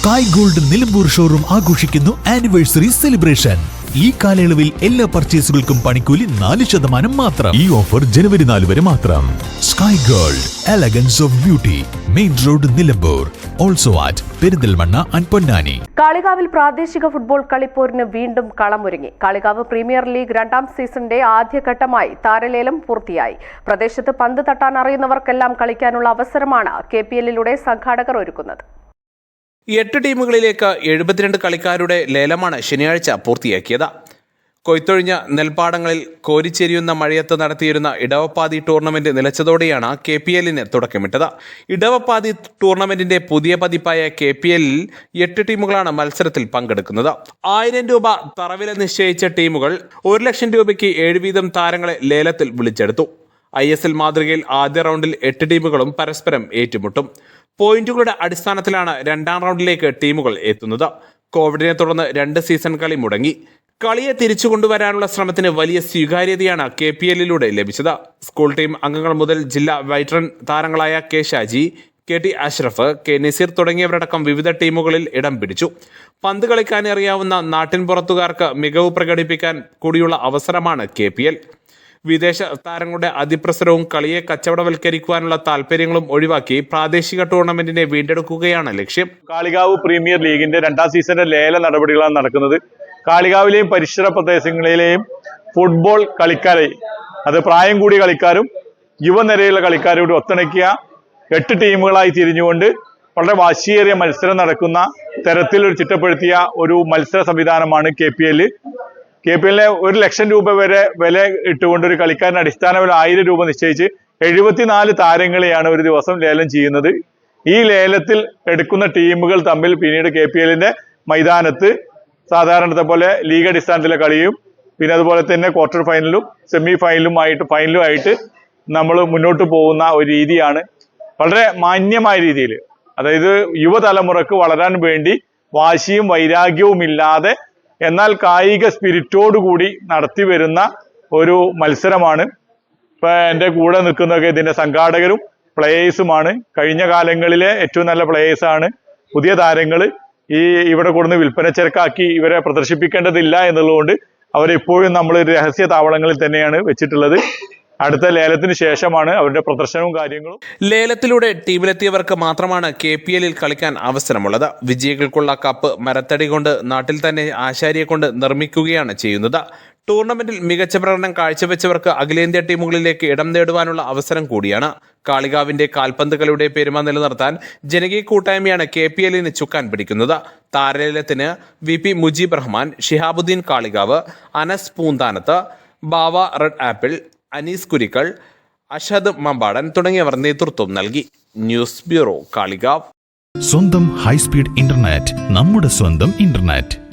Sky gold Nilambur showroom ആഘോഷിക്കുന്നു anniversary celebration ഈ കാലയളവിൽ എല്ലാ പർച്ചേസുകൾക്കും പണിക്കൂലി നാല് ശതമാനം മാത്രം. ഈ ഓഫർ ജനുവരി നാല് വരെ മാത്രം. Sky gold elegance of beauty main road Nilambur. Also at Perinthalmanna and Ponnani. കാളികാവിൽ പ്രാദേശിക ഫുട്ബോൾ കളിപ്പോരിന് വീണ്ടും കളമൊരുങ്ങി. കളികാവ് പ്രീമിയർ ലീഗ് രണ്ടാം സീസണിന്റെ ആദ്യഘട്ടമായി താരലേലം പൂർത്തിയായി. പ്രദേശത്ത് പന്ത് തട്ടാൻ അറിയുന്നവർക്കെല്ലാം കളിക്കാനുള്ള അവസരമാണ് കെ പി എല്ലിലൂടെ സംഘാടകർ ഒരുക്കുന്നത്. എട്ട് ടീമുകളിലേക്ക് എഴുപത്തിരണ്ട് കളിക്കാരുടെ ലേലമാണ് ശനിയാഴ്ച പൂർത്തിയാക്കിയത്. കൊയ്ത്തൊഴിഞ്ഞ നെൽപ്പാടങ്ങളിൽ കോരിച്ചെരിയുന്ന മഴയത്ത് നടത്തിയിരുന്ന ഇടവപ്പാതി ടൂർണമെന്റ് നിലച്ചതോടെയാണ് കെ പി എല്ലിന് തുടക്കമിട്ടത്. ഇടവപ്പാതി ടൂർണമെന്റിന്റെ പുതിയ പതിപ്പായ കെ പി എല്ലിൽ എട്ട് ടീമുകളാണ് മത്സരത്തിൽ പങ്കെടുക്കുന്നത്. ആയിരം രൂപ തറവില നിശ്ചയിച്ച ടീമുകൾ ഒരു ലക്ഷം രൂപയ്ക്ക് ഏഴ് വീതം താരങ്ങളെ ലേലത്തിൽ വിളിച്ചെടുത്തു. ഐ എസ് എൽ മാതൃകയിൽ ആദ്യ റൗണ്ടിൽ എട്ട് ടീമുകളും പരസ്പരം ഏറ്റുമുട്ടും. പോയിന്റുകളുടെ അടിസ്ഥാനത്തിലാണ് രണ്ടാം റൗണ്ടിലേക്ക് ടീമുകൾ എത്തുന്നത്. കോവിഡിനെ തുടർന്ന് രണ്ട് സീസൺ കളി മുടങ്ങി. കളിയെ തിരിച്ചു കൊണ്ടുവരാനുള്ള ശ്രമത്തിന് വലിയ സ്വീകാര്യതയാണ് കെ പി എല്ലിലൂടെ ലഭിച്ചത്. സ്കൂൾ ടീം അംഗങ്ങൾ മുതൽ ജില്ലാ വൈറ്ററൻ താരങ്ങളായ K Shaji K T Ashraf K Nazeer തുടങ്ങിയവരടക്കം വിവിധ ടീമുകളിൽ ഇടം പിടിച്ചു. പന്ത് കളിക്കാനറിയാവുന്ന നാട്ടിൻ പുറത്തുകാർക്ക് മികവ് പ്രകടിപ്പിക്കാൻ കൂടിയുള്ള അവസരമാണ് കെ പി എൽ. വിദേശ താരങ്ങളുടെ അതിപ്രസരവും കളിയെ കച്ചവടവൽക്കരിക്കുവാനുള്ള താല്പര്യങ്ങളും ഒഴിവാക്കി പ്രാദേശിക ടൂർണമെന്റിനെ വീണ്ടെടുക്കുകയാണ് ലക്ഷ്യം. കാളികാവ് പ്രീമിയർ ലീഗിന്റെ രണ്ടാം സീസണിന്റെ ലേല നടപടികളാണ് നടക്കുന്നത്. കാളികാവിലെയും പരിസര പ്രദേശങ്ങളിലെയും ഫുട്ബോൾ കളിക്കാരെ അത് പ്രായം കൂടിയ കളിക്കാരും യുവനിരയിലുള്ള കളിക്കാരും കൂടി ഒത്തിണക്കിയ എട്ട് ടീമുകളായി തിരിഞ്ഞുകൊണ്ട് വളരെ വാശിയേറിയ മത്സരം നടക്കുന്ന തരത്തിൽ ഒരു ചിട്ടപ്പെടുത്തിയ ഒരു മത്സര സംവിധാനമാണ് K P L K P എല്ലിനെ ഒരു ലക്ഷം രൂപ വരെ വില ഇട്ടുകൊണ്ട് ഒരു കളിക്കാരന് അടിസ്ഥാന വില ആയിരം രൂപ നിശ്ചയിച്ച് എഴുപത്തിനാല് താരങ്ങളെയാണ് ഒരു ദിവസം ലേലം ചെയ്യുന്നത്. ഈ ലേലത്തിൽ എടുക്കുന്ന ടീമുകൾ തമ്മിൽ പിന്നീട് കെ പി എല്ലിന്റെ മൈതാനത്ത് സാധാരണത്തെ പോലെ ലീഗ് അടിസ്ഥാനത്തിലെ കളിയും പിന്നെ അതുപോലെ തന്നെ ക്വാർട്ടർ ഫൈനലും സെമി ഫൈനലും ആയിട്ട് നമ്മൾ മുന്നോട്ട് പോകുന്ന ഒരു രീതിയാണ്. വളരെ മാന്യമായ രീതിയിൽ. അതായത് യുവതലമുറക്ക് വളരാൻ വേണ്ടി വാശിയും വൈരാഗ്യവും ഇല്ലാതെ എന്നാൽ കായിക സ്പിരിറ്റോടുകൂടി നടത്തി വരുന്ന ഒരു മത്സരമാണ്. ഇപ്പൊ എന്റെ കൂടെ നിൽക്കുന്നതൊക്കെ ഇതിന്റെ സംഘാടകരും പ്ലേയേഴ്സുമാണ്. കഴിഞ്ഞ കാലങ്ങളിലെ ഏറ്റവും നല്ല പ്ലേയേഴ്സാണ്. പുതിയ താരങ്ങൾ ഈ ഇവിടെ കൊടുന്ന് വിൽപ്പന ചരക്കാക്കി ഇവരെ പ്രദർശിപ്പിക്കേണ്ടതില്ല എന്നുള്ളതുകൊണ്ട് അവരെപ്പോഴും നമ്മൾ രഹസ്യ താവളങ്ങളിൽ തന്നെയാണ് വെച്ചിട്ടുള്ളത്. അടുത്ത ലേലത്തിന് ശേഷമാണ് അവരുടെ പ്രദർശനവും കാര്യങ്ങളും. ലേലത്തിലൂടെ ടീമിലെത്തിയവർക്ക് മാത്രമാണ് കെ പി എല്ലിൽ കളിക്കാൻ അവസരമുള്ളത്. വിജയികൾക്കുള്ള കപ്പ് മരത്തടി കൊണ്ട് നാട്ടിൽ തന്നെ ആശാരിയെ കൊണ്ട് നിർമ്മിക്കുകയാണ് ചെയ്യുന്നത്. ടൂർണമെന്റിൽ മികച്ച പ്രകടനം കാഴ്ചവെച്ചവർക്ക് അഖിലേന്ത്യാ ടീമുകളിലേക്ക് ഇടം നേടുവാനുള്ള അവസരം കൂടിയാണ്. കാളികാവിന്റെ കാൽപന്ത് കളിയുടെ പെരുമ നിലനിർത്താൻ ജനകീയ കൂട്ടായ്മയാണ് കെ പി എല്ലിന് ചുക്കാൻ പിടിക്കുന്നത്. താരലേലത്തിന് V P Mujeeb Rahman Shihabuddin Kalikavu Anas Poonthanath Bava red apple Anees Kurikkal Ashad Mambadan തുടങ്ങിയവർ നേതൃത്വം നൽകി. News bureau Kalikavu. സ്വന്തം ഹൈസ്പീഡ് ഇന്റർനെറ്റ് നമ്മുടെ സ്വന്തം ഇന്റർനെറ്റ്.